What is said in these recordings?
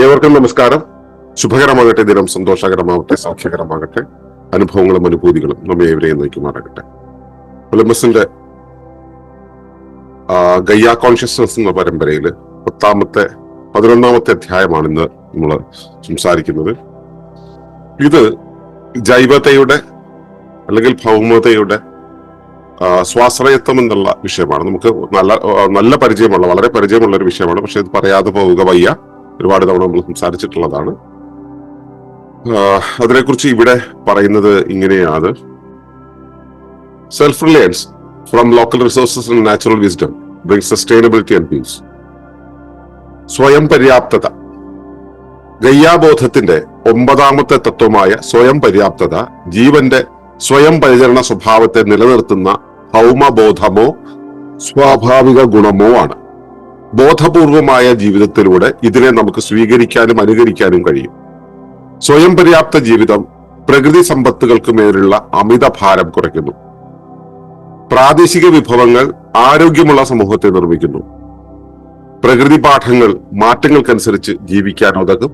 ഏവർക്കും നമസ്കാരം. ശുഭകരമാകട്ടെ ദിനം സന്തോഷകരമാകട്ടെ സൗഖ്യകരമാകട്ടെ അനുഭവങ്ങളും അനുഭൂതികളും നമ്മെ ഏവരെയും നയിക്കുമാറാകട്ടെ. ഒളിമ്പസിന്റെ ഗയ്യ കോൺഷ്യസ്നസ് എന്ന പരമ്പരയിൽ പത്താമത്തെ പതിനൊന്നാമത്തെ അധ്യായമാണ് ഇന്ന് നമ്മൾ സംസാരിക്കുന്നത്. ഇത് ജൈവതയുടെ അല്ലെങ്കിൽ ഭൗമതയുടെ സ്വാശ്രയത്വം എന്നുള്ള വിഷയമാണ്. നമുക്ക് നല്ല നല്ല പരിചയമുള്ള വളരെ പരിചയമുള്ള ഒരു വിഷയമാണ്. പക്ഷെ ഇത് പറയാതെ പോവുക വയ്യ. ഒരുപാട് തവണ നമ്മൾ സംസാരിച്ചിട്ടുള്ളതാണ്. അതിനെക്കുറിച്ച് ഇവിടെ പറയുന്നത് ഇങ്ങനെയാണ്. Self reliance from local resources and natural wisdom bring sustainability and peace സ്വയം പര്യാപ്തത. ഗയ്യാബോധത്തിന്റെ ഒമ്പതാമത്തെ തത്വമായ സ്വയം പര്യാപ്തത ജീവന്റെ സ്വയം പരിചരണ സ്വഭാവത്തെ നിലനിർത്തുന്ന ഭൗമബോധമോ സ്വാഭാവിക ഗുണമോ ആണ്. ബോധപൂർവമായ ജീവിതത്തിലൂടെ ഇതിനെ നമുക്ക് സ്വീകരിക്കാനും അനുകരിക്കാനും കഴിയും. സ്വയം പര്യാപ്ത ജീവിതം പ്രകൃതി സമ്പത്തുകൾക്ക് മേലുള്ള അമിത ഭാരം കുറയ്ക്കുന്നു. പ്രാദേശിക വിഭവങ്ങൾ ആരോഗ്യമുള്ള സമൂഹത്തെ നിർമ്മിക്കുന്നു. പ്രകൃതി പാഠങ്ങൾ മാറ്റങ്ങൾക്കനുസരിച്ച് ജീവിക്കാൻ ഉതകും.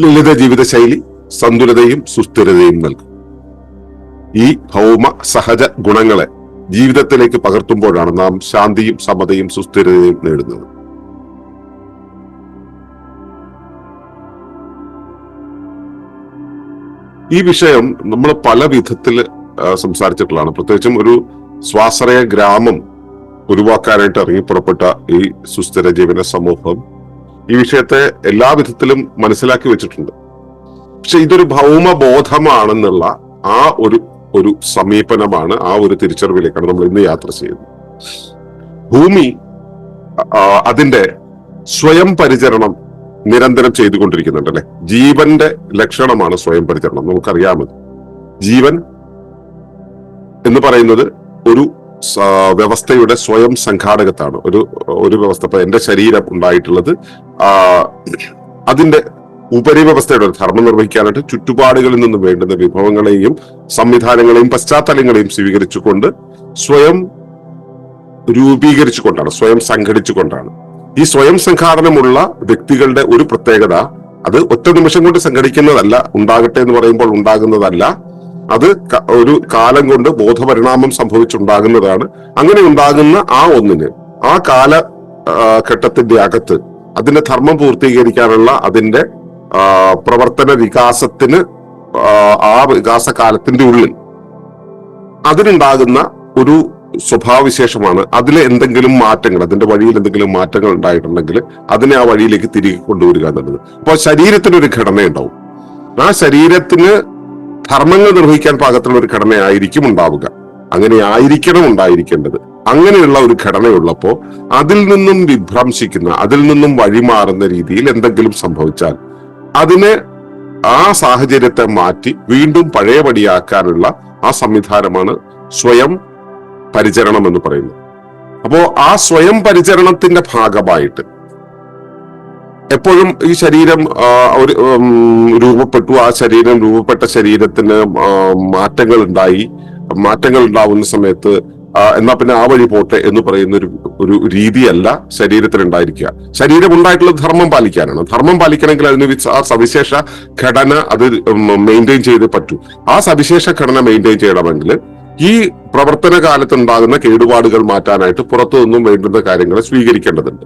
ലളിത ജീവിതശൈലി സന്തുലതയും സുസ്ഥിരതയും നൽകും. ഈ ഭൗമ സഹജ ഗുണങ്ങളെ ജീവിതത്തിലേക്ക് പകർത്തുമ്പോഴാണ് നാം ശാന്തിയും സമതയും സുസ്ഥിരതയും നേടുന്നത്. ഈ വിഷയം നമ്മൾ പല വിധത്തിൽ സംസാരിച്ചിട്ടുള്ളതാണ്. പ്രത്യേകിച്ചും ഒരു സ്വാശ്രയ ഗ്രാമം ഉരുവാക്കാനായിട്ട് ഇറങ്ങിപ്പുറപ്പെട്ട ഈ സുസ്ഥിര ജീവന സമൂഹം ഈ വിഷയത്തെ എല്ലാ വിധത്തിലും മനസ്സിലാക്കി വെച്ചിട്ടുണ്ട്. പക്ഷെ ഇതൊരു ഭൗമബോധമാണെന്നുള്ള ആ ഒരു ഒരു സമീപനമാണ് ആ ഒരു തിരിച്ചറിവിലേക്കാണ് നമ്മൾ ഇന്ന് യാത്ര ചെയ്യുന്നത്. ഭൂമി അതിന്റെ സ്വയം പരിചരണം നിരന്തരം ചെയ്തുകൊണ്ടിരിക്കുന്നുണ്ട് അല്ലെ? ജീവന്റെ ലക്ഷണമാണ് സ്വയം പരിചരണം. നമുക്കറിയാമത്. ജീവൻ എന്ന് പറയുന്നത് ഒരു വ്യവസ്ഥയുടെ സ്വയം സംഘാടകത്താണ്. ഒരു ഒരു വ്യവസ്ഥ ഇപ്പൊ എന്റെ ശരീരം ഉണ്ടായിട്ടുള്ളത് അതിന്റെ ഉപരിവ്യവസ്ഥയുടെ ഒരു ധർമ്മം നിർവഹിക്കാനായിട്ട് ചുറ്റുപാടുകളിൽ നിന്ന് വേണ്ടുന്ന വിഭവങ്ങളെയും സംവിധാനങ്ങളെയും പശ്ചാത്തലങ്ങളെയും സ്വീകരിച്ചുകൊണ്ട് സ്വയം രൂപീകരിച്ചുകൊണ്ടാണ് സ്വയം സംഘടിച്ചുകൊണ്ടാണ്. ഈ സ്വയം സംഘാടനമുള്ള വ്യക്തികളുടെ ഒരു പ്രത്യേകത അത് ഒറ്റ നിമിഷം കൊണ്ട് സംഘടിക്കുന്നതല്ല ഉണ്ടാകട്ടെ എന്ന് പറയുമ്പോൾ ഉണ്ടാകുന്നതല്ല. അത് ഒരു കാലം കൊണ്ട് ബോധപരിണാമം സംഭവിച്ചുണ്ടാകുന്നതാണ്. അങ്ങനെ ഉണ്ടാകുന്ന ആ ഒന്നിന് ആ കാല ആ, ഘട്ടത്തിന്റെ അകത്ത് അതിന്റെ ധർമ്മം പൂർത്തീകരിക്കാനുള്ള അതിന്റെ പ്രവർത്തന വികാസത്തിന് ആ, വികാസ കാലത്തിന്റെ ഉള്ളിൽ അതിനുണ്ടാകുന്ന ഒരു സ്വഭാവവിശേഷമാണ് അതിലെ എന്തെങ്കിലും മാറ്റങ്ങൾ അതിന്റെ വഴിയിൽ എന്തെങ്കിലും മാറ്റങ്ങൾ ഉണ്ടായിട്ടുണ്ടെങ്കിൽ അതിനെ ആ വഴിയിലേക്ക് തിരികെ കൊണ്ടുവരിക എന്നുള്ളത്. അപ്പോൾ ശരീരത്തിനൊരു ഘടനയുണ്ടാവും. ആ ശരീരത്തിന് ധർമ്മങ്ങൾ നിർവഹിക്കാൻ പാകത്തിലുള്ള ഒരു ഘടനയായിരിക്കും ഉണ്ടാവുക. അങ്ങനെ ആയിരിക്കണം ഉണ്ടായിരിക്കേണ്ടത്. അങ്ങനെയുള്ള ഒരു ഘടനയുള്ളപ്പോ അതിൽ നിന്നും വിഭ്രംശിക്കുന്ന അതിൽ നിന്നും വഴിമാറുന്ന രീതിയിൽ എന്തെങ്കിലും സംഭവിച്ചാൽ അതിനെ ആ സാഹചര്യത്തെ മാറ്റി വീണ്ടും പഴയപടിയാക്കാനുള്ള ആ സംവിധാനമാണ് സ്വയം പരിചരണം എന്ന് പറയുന്നത്. അപ്പോ ആ സ്വയം പരിചരണത്തിന്റെ ഭാഗമായിട്ട് എപ്പോഴും ഈ ശരീരം ഒരു രൂപപ്പെട്ടു. ആ ശരീരം രൂപപ്പെട്ട ശരീരത്തിന് മാറ്റങ്ങൾ ഉണ്ടായി മാറ്റങ്ങൾ ഉണ്ടാവുന്ന സമയത്ത് എന്നാ പിന്നെ ആ വഴി പോട്ടെ എന്ന് പറയുന്ന ഒരു ഒരു രീതിയല്ല ശരീരത്തിൽ ഉണ്ടായിരിക്കുക ശരീരം ഉണ്ടായിട്ടുള്ളത് ധർമ്മം പാലിക്കാനാണ്. ധർമ്മം പാലിക്കണമെങ്കിൽ അതിന് ആ സവിശേഷ ഘടന അത് മെയിന്റെയിൻ ചെയ്ത് പറ്റൂ. ആ സവിശേഷ ഘടന മെയിന്റെയിൻ ചെയ്യണമെങ്കിൽ ഈ പ്രവർത്തന കാലത്തുണ്ടാകുന്ന കേടുപാടുകൾ മാറ്റാനായിട്ട് പുറത്തു നിന്നും വേണ്ടുന്ന കാര്യങ്ങൾ സ്വീകരിക്കേണ്ടതുണ്ട്.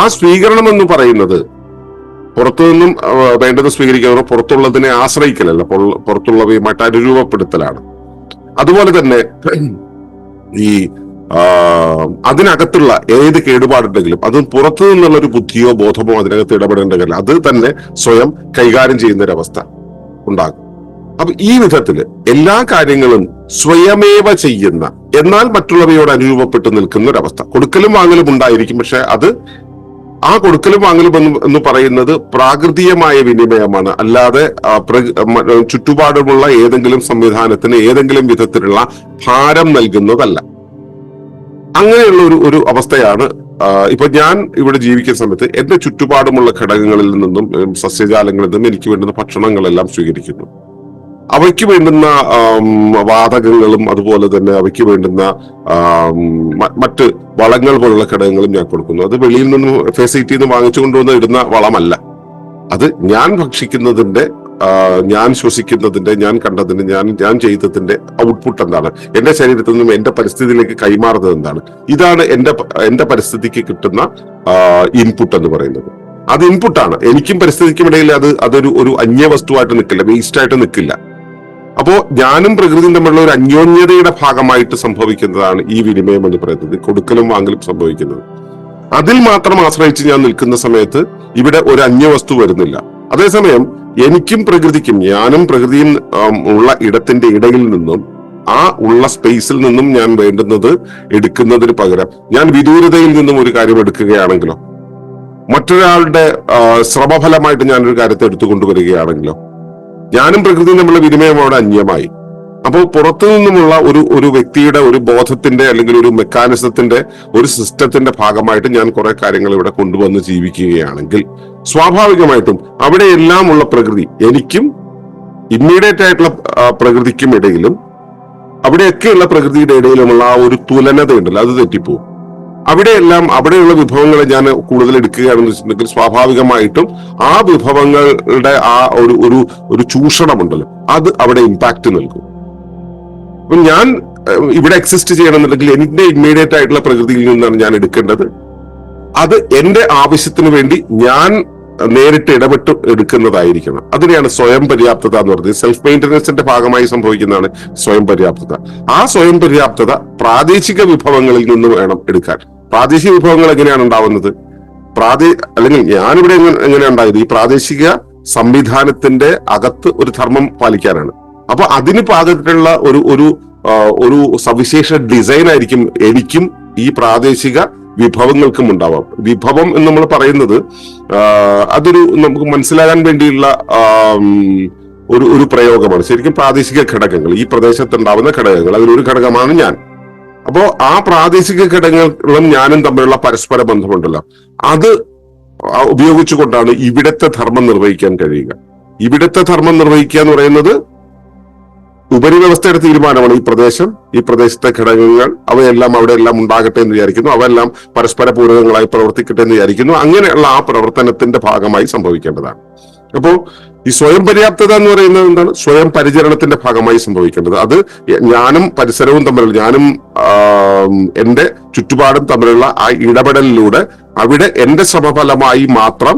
ആ സ്വീകരണം എന്ന് പറയുന്നത് പുറത്തു നിന്നും വേണ്ടത് സ്വീകരിക്കുന്നവർ പുറത്തുള്ളതിനെ ആശ്രയിക്കലല്ല. പുറത്തുള്ളവയെ പുറത്തുള്ളവയുമായിട്ട് അനുരൂപപ്പെടുത്തലാണ്. അതുപോലെ തന്നെ ഈ അതിനകത്തുള്ള ഏത് കേടുപാടുണ്ടെങ്കിലും അത് പുറത്തു നിന്നുള്ള ഒരു ബുദ്ധിയോ ബോധമോ അതിനകത്ത് ഇടപെടേണ്ടതല്ല. അത് തന്നെ സ്വയം കൈകാര്യം ചെയ്യുന്ന ഒരവസ്ഥ ഉണ്ടാകും. അപ്പൊ ഈ വിധത്തിൽ എല്ലാ കാര്യങ്ങളും സ്വയമേവ ചെയ്യുന്ന എന്നാൽ മറ്റുള്ളവയോട് അനുരൂപപ്പെട്ട് നിൽക്കുന്ന ഒരവസ്ഥ കൊടുക്കലും വാങ്ങലും ഉണ്ടായിരിക്കും പക്ഷെ അത് ആ കൊടുക്കലും വാങ്ങലും എന്ന് പറയുന്നത് പ്രാകൃതികമായ വിനിമയമാണ്. അല്ലാതെ ചുറ്റുപാടുമുള്ള ഏതെങ്കിലും സംവിധാനത്തിന് ഏതെങ്കിലും വിധത്തിലുള്ള ഭാരം നൽകുന്നതല്ല. അങ്ങനെയുള്ള ഒരു ഒരു അവസ്ഥയാണ് ഇപ്പൊ ഞാൻ ഇവിടെ ജീവിക്കുന്ന സമയത്ത് എന്റെ ചുറ്റുപാടുമുള്ള ഘടകങ്ങളിൽ നിന്നും സസ്യജാലങ്ങളിൽ നിന്നും എനിക്ക് വേണ്ടുന്ന ഭക്ഷണങ്ങളെല്ലാം സ്വീകരിക്കുന്നു. അവയ്ക്ക് വേണ്ടുന്ന വാതകങ്ങളും അതുപോലെ തന്നെ അവയ്ക്ക് വേണ്ടുന്ന മറ്റ് വളങ്ങൾ പോലുള്ള ഘടകങ്ങളും ഞാൻ കൊടുക്കുന്നു. അത് വെളിയിൽ നിന്നും ഫെസിലിറ്റിയിൽ നിന്ന് വാങ്ങിച്ചു കൊണ്ടുവന്ന് ഇടുന്ന വളമല്ല. അത് ഞാൻ ഭക്ഷിക്കുന്നതിന്റെ ഞാൻ ശ്വസിക്കുന്നതിന്റെ ഞാൻ കണ്ടതിന്റെ ഞാൻ ഞാൻ ചെയ്തതിന്റെ ഔട്ട്പുട്ട് എന്താണ്? എന്റെ ശരീരത്തിൽ നിന്നും എന്റെ പരിസ്ഥിതിയിലേക്ക് കൈമാറുന്നത് എന്താണ്? ഇതാണ് എന്റെ എന്റെ പരിസ്ഥിതിക്ക് കിട്ടുന്ന ഇൻപുട്ട് എന്ന് പറയുന്നത്. അത് ഇൻപുട്ടാണ് എനിക്കും പരിസ്ഥിതിക്കും ഇടയിൽ അത് അതൊരു ഒരു അന്യ വസ്തുവായിട്ട് നിൽക്കില്ല വേസ്റ്റ് ആയിട്ട് നിൽക്കില്ല. അപ്പോ ഞാനും പ്രകൃതിയും തമ്മിലുള്ള ഒരു അന്യോന്യതയുടെ ഭാഗമായിട്ട് സംഭവിക്കുന്നതാണ് ഈ വിനിമയം എന്ന് പറയുന്നത് കൊടുക്കലും വാങ്ങലും സംഭവിക്കുന്നത്. അതിൽ മാത്രം ആശ്രയിച്ച് ഞാൻ നിൽക്കുന്ന സമയത്ത് ഇവിടെ ഒരു അന്യവസ്തു വരുന്നില്ല. അതേസമയം എനിക്കും പ്രകൃതിക്കും ഞാനും പ്രകൃതിയും ഉള്ള ഇടത്തിന്റെ ഇടയിൽ നിന്നും ആ ഉള്ള സ്പേസിൽ നിന്നും ഞാൻ വേണ്ടുന്നത് എടുക്കുന്നതിന് പകരം ഞാൻ വിദൂരതയിൽ നിന്നും ഒരു കാര്യം എടുക്കുകയാണെങ്കിലോ മറ്റൊരാളുടെ ശ്രമഫലമായിട്ട് ഞാനൊരു കാര്യത്തെ എടുത്തുകൊണ്ടുവരികയാണെങ്കിലോ ഞാനും പ്രകൃതിയും തമ്മിലുള്ള വിനിമയം അവിടെ അന്യമായി. അപ്പോൾ പുറത്തു നിന്നുമുള്ള ഒരു ഒരു വ്യക്തിയുടെ ഒരു ബോധത്തിന്റെ അല്ലെങ്കിൽ ഒരു മെക്കാനിസത്തിന്റെ ഒരു സിസ്റ്റത്തിന്റെ ഭാഗമായിട്ട് ഞാൻ കുറെ കാര്യങ്ങൾ ഇവിടെ കൊണ്ടുവന്ന് ജീവിക്കുകയാണെങ്കിൽ സ്വാഭാവികമായിട്ടും അവിടെ എല്ലാം ഉള്ള പ്രകൃതി എനിക്കും ഇമ്മീഡിയറ്റ് ആയിട്ടുള്ള പ്രകൃതിക്കും ഇടയിലും അവിടെയൊക്കെയുള്ള പ്രകൃതിയുടെ ഇടയിലുമുള്ള ആ ഒരു തുലനത ഉണ്ടല്ലോ അത് തെറ്റിപ്പോവും. അവിടെയെല്ലാം അവിടെയുള്ള വിഭവങ്ങളെ ഞാൻ കൂടുതൽ എടുക്കുകയാണെന്ന് വെച്ചിട്ടുണ്ടെങ്കിൽ സ്വാഭാവികമായിട്ടും ആ വിഭവങ്ങളുടെ ആ ഒരു ഒരു ഒരു ചൂഷണമുണ്ടല്ലോ. അത് അവിടെ ഇമ്പാക്റ്റ് നൽകും. അപ്പൊ ഞാൻ ഇവിടെ എക്സിസ്റ്റ് ചെയ്യണമെന്നുണ്ടെങ്കിൽ എന്റെ ഇമ്മീഡിയറ്റ് ആയിട്ടുള്ള പ്രകൃതിയിൽ നിന്നാണ് ഞാൻ എടുക്കേണ്ടത്. അത് എന്റെ ആവശ്യത്തിന് വേണ്ടി ഞാൻ നേരിട്ട് ഇടപെട്ട് എടുക്കുന്നതായിരിക്കണം. അതിനെയാണ് സ്വയം പര്യാപ്തത എന്ന് പറയുന്നത്. സെൽഫ് മെയിന്റനൻസിന്റെ ഭാഗമായി സംഭവിക്കുന്നതാണ് സ്വയം പര്യാപ്തത. ആ സ്വയം പര്യാപ്തത പ്രാദേശിക വിഭവങ്ങളിൽ നിന്ന് വേണം എടുക്കാൻ. പ്രാദേശിക വിഭവങ്ങൾ എങ്ങനെയാണ് ഉണ്ടാവുന്നത്? പ്രാദേ അല്ലെങ്കിൽ ഞാനിവിടെ എങ്ങനെ- എങ്ങനെയാണ് ഉണ്ടായത്? ഈ പ്രാദേശിക സംവിധാനത്തിന്റെ അകത്ത് ഒരു ധർമ്മം പാലിക്കാനാണ്. അപ്പൊ അതിന് പാകത്തിലുള്ള ഒരു ഒരു ഒരു സവിശേഷ ഡിസൈൻ ആയിരിക്കും എനിക്കും ഈ പ്രാദേശിക വിഭവങ്ങൾക്കും ഉണ്ടാവാം. വിഭവം എന്ന് നമ്മൾ പറയുന്നത് അതൊരു നമുക്ക് മനസ്സിലാകാൻ വേണ്ടിയുള്ള ഒരു ഒരു പ്രയോഗമാണ്. ശരിക്കും പ്രാദേശിക ഘടകങ്ങൾ ഈ പ്രദേശത്ത് ഉണ്ടാവുന്ന ഘടകങ്ങൾ. അതിലൊരു ഘടകമാണ് ഞാൻ. അപ്പോ ആ പ്രാദേശിക ഘടകങ്ങളും ഞാനും തമ്മിലുള്ള പരസ്പര ബന്ധമുണ്ടല്ലോ. അത് ഉപയോഗിച്ചുകൊണ്ടാണ് ഇവിടത്തെ ധർമ്മം നിർവഹിക്കാൻ കഴിയുക. ഇവിടത്തെ ധർമ്മം നിർവഹിക്കുക എന്ന് പറയുന്നത് ഉപരിവ്യവസ്ഥയുടെ തീരുമാനമാണ് ഈ പ്രദേശം ഈ പ്രദേശത്തെ ഘടകങ്ങൾ അവയെല്ലാം അവിടെ എല്ലാം ഉണ്ടാകട്ടെ എന്ന് വിചാരിക്കുന്നു അവയെല്ലാം പരസ്പര പൂരകങ്ങളായി പ്രവർത്തിക്കട്ടെ എന്ന് വിചാരിക്കുന്നു. അങ്ങനെയുള്ള ആ പ്രവർത്തനത്തിന്റെ ഭാഗമായി സംഭവിക്കേണ്ടതാണ്. അപ്പോ ഈ സ്വയം പര്യാപ്തത എന്ന് പറയുന്നത് എന്താണ്? സ്വയം പരിചരണത്തിന്റെ ഭാഗമായി സംഭവിക്കേണ്ടത്. അത് ഞാനും പരിസരവും തമ്മിലുള്ള ഞാനും എന്റെ ചുറ്റുപാടും തമ്മിലുള്ള ആ ഇടപെടലിലൂടെ അവിടെ എന്റെ സമഫലമായി മാത്രം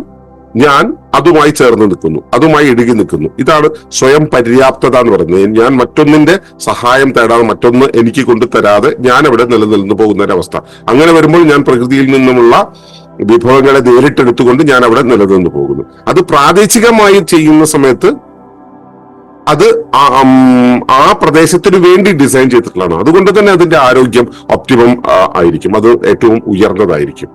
ഞാൻ അതുമായി ചേർന്ന് നിൽക്കുന്നു അതുമായി ഇടുകി നിൽക്കുന്നു. ഇതാണ് സ്വയം പര്യാപ്തത എന്ന് പറയുന്നത്. ഞാൻ മറ്റൊന്നിന്റെ സഹായം തേടാതെ മറ്റൊന്ന് എനിക്ക് കൊണ്ടു തരാതെ ഞാൻ അവിടെ നിലനിന്നു പോകുന്ന ഒരവസ്ഥ അങ്ങനെ വരുമ്പോൾ ഞാൻ പ്രകൃതിയിൽ നിന്നുമുള്ള വിഭവങ്ങളെ നേരിട്ടെടുത്തുകൊണ്ട് ഞാൻ അവിടെ നിലനിന്ന് പോകുന്നു. അത് പ്രാദേശികമായി ചെയ്യുന്ന സമയത്ത് അത് ആ പ്രദേശത്തിന് വേണ്ടി ഡിസൈൻ ചെയ്തിട്ടുള്ളതാണ്. അതുകൊണ്ട് തന്നെ അതിന്റെ ആരോഗ്യം ഒപ്റ്റിമം ആയിരിക്കും. അത് ഏറ്റവും ഉയർന്നതായിരിക്കും.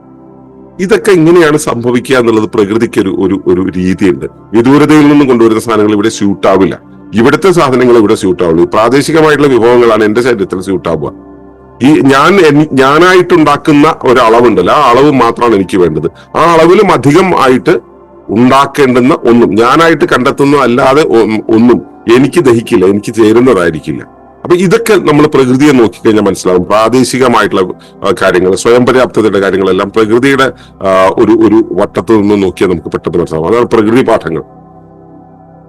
ഇതൊക്കെ ഇങ്ങനെയാണ് സംഭവിക്കുക എന്നുള്ളത് പ്രകൃതിക്ക് ഒരു ഒരു ഒരു രീതിയുണ്ട്. വിദൂരതയിൽ നിന്നും കൊണ്ടുവരുന്ന സാധനങ്ങൾ ഇവിടെ സ്യൂട്ട് ആവില്ല. ഇവിടുത്തെ സാധനങ്ങൾ ഇവിടെ സ്യൂട്ട് ആവുള്ളൂ. ഈ പ്രാദേശികമായിട്ടുള്ള വിഭവങ്ങളാണ് എന്റെ ശരീരത്തിൽ സ്യൂട്ട് ആവുക. ഈ ഞാൻ ഞാനായിട്ട് ഞാനായിട്ടുണ്ടാക്കുന്ന ഒരു അളവുണ്ടല്ലോ ആ അളവ് മാത്രമാണ് എനിക്ക് വേണ്ടത്. ആ അളവിലും അധികം ആയിട്ട് ഉണ്ടാക്കേണ്ടുന്ന ഒന്നും ഞാനായിട്ട് കണ്ടെത്തുന്ന അല്ലാതെ ഒന്നും എനിക്ക് ദഹിക്കില്ല എനിക്ക് ചേരുന്നതായിരിക്കില്ല. അപ്പൊ ഇതൊക്കെ നമ്മൾ പ്രകൃതിയെ നോക്കിക്കഴിഞ്ഞാൽ മനസ്സിലാവും. പ്രാദേശികമായിട്ടുള്ള കാര്യങ്ങൾ സ്വയം പര്യാപ്തതയുടെ കാര്യങ്ങളെല്ലാം പ്രകൃതിയുടെ ഒരു ഒരു വട്ടത്തു നിന്ന് നോക്കിയാൽ നമുക്ക് പെട്ടെന്ന് മനസ്സിലാവും. അതാണ് പ്രകൃതി പാഠങ്ങൾ.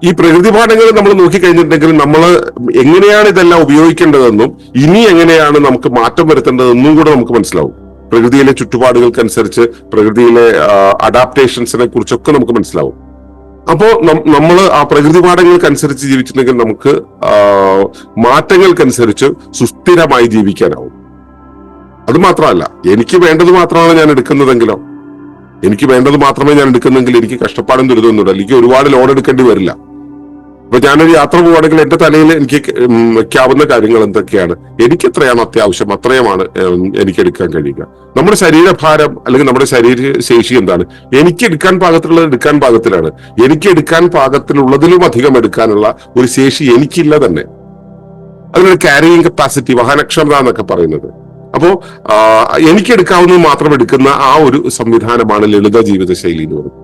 ഈ പ്രകൃതി പാഠങ്ങൾ നമ്മൾ നോക്കിക്കഴിഞ്ഞിട്ടുണ്ടെങ്കിൽ നമ്മൾ എങ്ങനെയാണ് ഇതെല്ലാം ഉപയോഗിക്കേണ്ടതെന്നും ഇനി എങ്ങനെയാണ് നമുക്ക് മാറ്റം വരുത്തേണ്ടതെന്നും കൂടെ നമുക്ക് മനസ്സിലാവും. പ്രകൃതിയിലെ ചുറ്റുപാടുകൾക്കനുസരിച്ച് പ്രകൃതിയിലെ അഡാപ്റ്റേഷൻസിനെ കുറിച്ചൊക്കെ നമുക്ക് മനസ്സിലാവും. അപ്പോ നമ്മൾ ആ പ്രകൃതി പാഠങ്ങൾക്കനുസരിച്ച് ജീവിച്ചിട്ടുണ്ടെങ്കിൽ നമുക്ക് മാറ്റങ്ങൾക്കനുസരിച്ച് സുസ്ഥിരമായി ജീവിക്കാനാവും. അത് മാത്രമല്ല എനിക്ക് വേണ്ടത് മാത്രമാണ് ഞാൻ എടുക്കുന്നതെങ്കിലോ. എനിക്ക് വേണ്ടത് മാത്രമേ ഞാൻ എടുക്കുന്നെങ്കിൽ എനിക്ക് കഷ്ടപ്പാടും ദുരിതമൊന്നുമില്ല എനിക്ക് ഒരുപാട് ലോൺ എടുക്കേണ്ടി വരില്ല. അപ്പൊ ഞാനൊരു യാത്ര പോവുകയാണെങ്കിൽ എന്റെ തലയിൽ എനിക്ക് വയ്ക്കാവുന്ന കാര്യങ്ങൾ എന്തൊക്കെയാണ്? എനിക്ക് എത്രയാണ് അത്യാവശ്യം അത്രയുമാണ് എനിക്ക് എടുക്കാൻ കഴിയുക. നമ്മുടെ ശരീരഭാരം അല്ലെങ്കിൽ നമ്മുടെ ശരീര ശേഷി എന്താണ്? എനിക്ക് എടുക്കാൻ പാകത്തിലുള്ളത് എടുക്കാൻ പാകത്തിലാണ്. എനിക്ക് എടുക്കാൻ പാകത്തിലുള്ളതിലും അധികം എടുക്കാനുള്ള ഒരു ശേഷി എനിക്കില്ല തന്നെ. അതിനൊരു ക്യാരിയിങ് കപ്പാസിറ്റി വഹനക്ഷമത എന്നൊക്കെ പറയുന്നത്. അപ്പോ എനിക്ക് എടുക്കാവുന്നത് മാത്രം എടുക്കുന്ന ആ ഒരു സംവിധാനമാണ് ലളിത ജീവിതശൈലി എന്ന് പറയുന്നത്.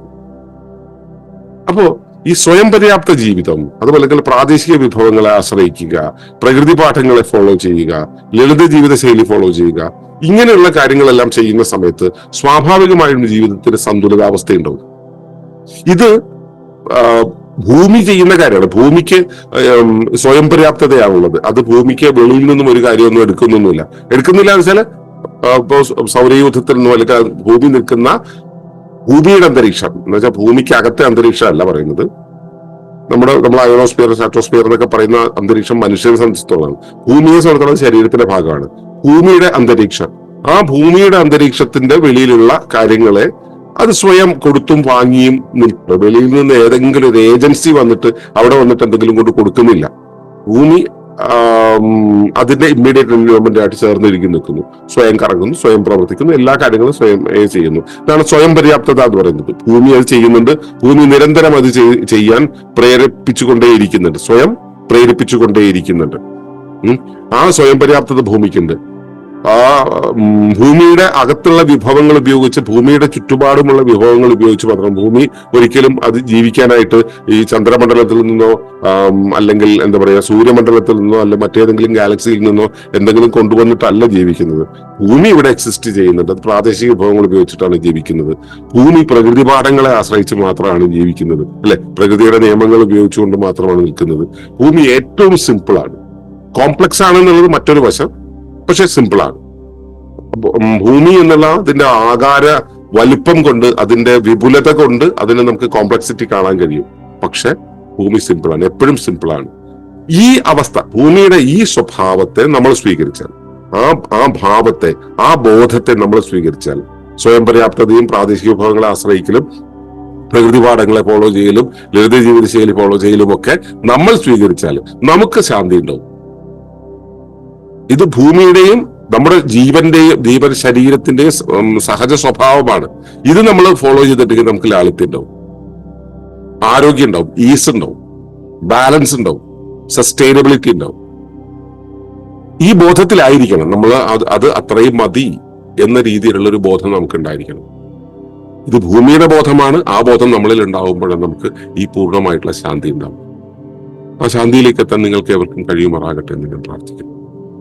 അപ്പോ ഈ സ്വയം പര്യാപ്ത ജീവിതം അതുപോലെ തന്നെ പ്രാദേശിക വിഭവങ്ങളെ ആശ്രയിക്കുക പ്രകൃതി പാഠങ്ങളെ ഫോളോ ചെയ്യുക ലളിത ജീവിതശൈലി ഫോളോ ചെയ്യുക ഇങ്ങനെയുള്ള കാര്യങ്ങളെല്ലാം ചെയ്യുന്ന സമയത്ത് സ്വാഭാവികമായും ജീവിതത്തിന് സന്തുലിതാവസ്ഥ ഉണ്ടാവും. ഇത് ഭൂമി ചെയ്യുന്ന കാര്യമാണ്. ഭൂമിക്ക് സ്വയം പര്യാപ്തതയാണുള്ളത്. അത് ഭൂമിക്ക് വെളിയിൽ നിന്നും ഒരു കാര്യമൊന്നും എടുക്കുന്നൊന്നുമില്ല. എടുക്കുന്നില്ല എന്ന് വെച്ചാൽ ആ, സൗരയൂഥത്തിൽ നിന്നും അല്ലെങ്കിൽ ഭൂമി നിൽക്കുന്ന ഭൂമിയുടെ അന്തരീക്ഷം എന്ന് വെച്ചാൽ ഭൂമിക്ക് അകത്തെ അന്തരീക്ഷം അല്ല പറയുന്നത്. നമ്മുടെ നമ്മൾ അയോണോസ്ഫിയർ സാറ്റോസ്ഫിയർ എന്നൊക്കെ പറയുന്ന അന്തരീക്ഷം മനുഷ്യനെ സംബന്ധിച്ചിടത്തോളം ഭൂമിയെ സംബന്ധിച്ചിടത്തോളം ശരീരത്തിന്റെ ഭാഗമാണ്. ഭൂമിയുടെ അന്തരീക്ഷം. ആ ഭൂമിയുടെ അന്തരീക്ഷത്തിന്റെ വെളിയിലുള്ള കാര്യങ്ങളെ അത് സ്വയം കൊടുത്തും വാങ്ങിയും നിൽക്കുക വെളിയിൽ നിന്ന് ഏതെങ്കിലും ഒരു ഏജൻസി വന്നിട്ട് അവിടെ വന്നിട്ട് എന്തെങ്കിലും കൊണ്ട് കൊടുക്കുന്നില്ല. ഭൂമി അതിന്റെ ഇമ്മീഡിയറ്റ് എൻവയോൺമെന്റ് ആയിട്ട് ചേർന്നിരിക്കുന്നു നിൽക്കുന്നു. സ്വയം കറങ്ങുന്നു സ്വയം പ്രവർത്തിക്കുന്നു എല്ലാ കാര്യങ്ങളും സ്വയം ചെയ്യുന്നു. ഇതാണ് സ്വയം പര്യാപ്തത എന്ന് പറയുന്നത്. ഭൂമി അത് ചെയ്യുന്നുണ്ട്. ഭൂമി നിരന്തരം അത് ചെയ്യാൻ പ്രേരിപ്പിച്ചുകൊണ്ടേയിരിക്കുന്നുണ്ട്. സ്വയം പ്രേരിപ്പിച്ചുകൊണ്ടേയിരിക്കുന്നുണ്ട്. ആ സ്വയം പര്യാപ്തത ഭൂമിക്കുണ്ട്. ആ ഭൂമിയുടെ അകത്തുള്ള വിഭവങ്ങൾ ഉപയോഗിച്ച് ഭൂമിയുടെ ചുറ്റുപാടുമുള്ള വിഭവങ്ങൾ ഉപയോഗിച്ച് മാത്രം ഭൂമി ഒരിക്കലും അത് ജീവിക്കാനായിട്ട് ഈ ചന്ദ്രമണ്ഡലത്തിൽ നിന്നോ അല്ലെങ്കിൽ എന്താ പറയാ സൂര്യമണ്ഡലത്തിൽ നിന്നോ അല്ല മറ്റേതെങ്കിലും ഗാലക്സിയിൽ നിന്നോ എന്തെങ്കിലും കൊണ്ടുവന്നിട്ടല്ല ജീവിക്കുന്നത്. ഭൂമി ഇവിടെ എക്സിസ്റ്റ് ചെയ്യുന്നുണ്ട്. അത് പ്രാദേശിക വിഭവങ്ങൾ ഉപയോഗിച്ചിട്ടാണ് ജീവിക്കുന്നത്. ഭൂമി പ്രകൃതി പാഠങ്ങളെ ആശ്രയിച്ച് മാത്രമാണ് ജീവിക്കുന്നത്. അല്ലെ? പ്രകൃതിയുടെ നിയമങ്ങൾ ഉപയോഗിച്ചുകൊണ്ട് മാത്രമാണ് നിൽക്കുന്നത്. ഭൂമി ഏറ്റവും സിമ്പിൾ ആണ്. കോംപ്ലക്സ് ആണെന്നുള്ളത് മറ്റൊരു വശം. പക്ഷെ സിമ്പിളാണ്. ഭൂമി എന്നുള്ള അതിന്റെ ആകാര വലുപ്പം കൊണ്ട് അതിന്റെ വിപുലത കൊണ്ട് അതിനെ നമുക്ക് കോംപ്ലക്സിറ്റി കാണാൻ കഴിയും. പക്ഷെ ഭൂമി സിമ്പിളാണ് എപ്പോഴും സിമ്പിളാണ്. ഈ അവസ്ഥ ഭൂമിയുടെ ഈ സ്വഭാവത്തെ നമ്മൾ സ്വീകരിച്ചാൽ ആ ആ ഭാവത്തെ ആ ബോധത്തെ നമ്മൾ സ്വീകരിച്ചാൽ സ്വയം പര്യാപ്തതയും പ്രാദേശിക വിഭവങ്ങളെ ആശ്രയിക്കലും പ്രകൃതി പാഠങ്ങളെ ഫോളോ ചെയ്യലും ലളിത ജീവിതശൈലി ഫോളോ ചെയ്യലും ഒക്കെ നമ്മൾ സ്വീകരിച്ചാൽ നമുക്ക് ശാന്തി ഉണ്ടാവും. ഇത് ഭൂമിയുടെയും നമ്മുടെ ജീവന്റെയും ജീവൻ ശരീരത്തിന്റെയും സഹജ സ്വഭാവമാണ്. ഇത് നമ്മൾ ഫോളോ ചെയ്തിട്ടുണ്ടെങ്കിൽ നമുക്ക് ലാളിത്യം ഉണ്ടാവും. ആരോഗ്യം ഉണ്ടാവും. ഈസ് ഉണ്ടാവും. ബാലൻസ് ഉണ്ടാവും. സസ്റ്റൈനബിലിറ്റി ഉണ്ടാവും. ഈ ബോധത്തിലായിരിക്കണം നമ്മൾ അത് അത് അത്രയും മതി എന്ന രീതിയിലുള്ള ഒരു ബോധം നമുക്ക് ഉണ്ടായിരിക്കണം. ഇത് ഭൂമിയുടെ ബോധമാണ്. ആ ബോധം നമ്മളിൽ ഉണ്ടാവുമ്പോഴാണ് നമുക്ക് ഈ പൂർണമായിട്ടുള്ള ശാന്തി ഉണ്ടാവും ആ ശാന്തിയിലേക്ക് എത്താൻ നിങ്ങൾക്ക് എവർക്കും കഴിയുമാറാകട്ടെ എന്ന് ഞാൻ പ്രാർത്ഥിക്കുന്നു.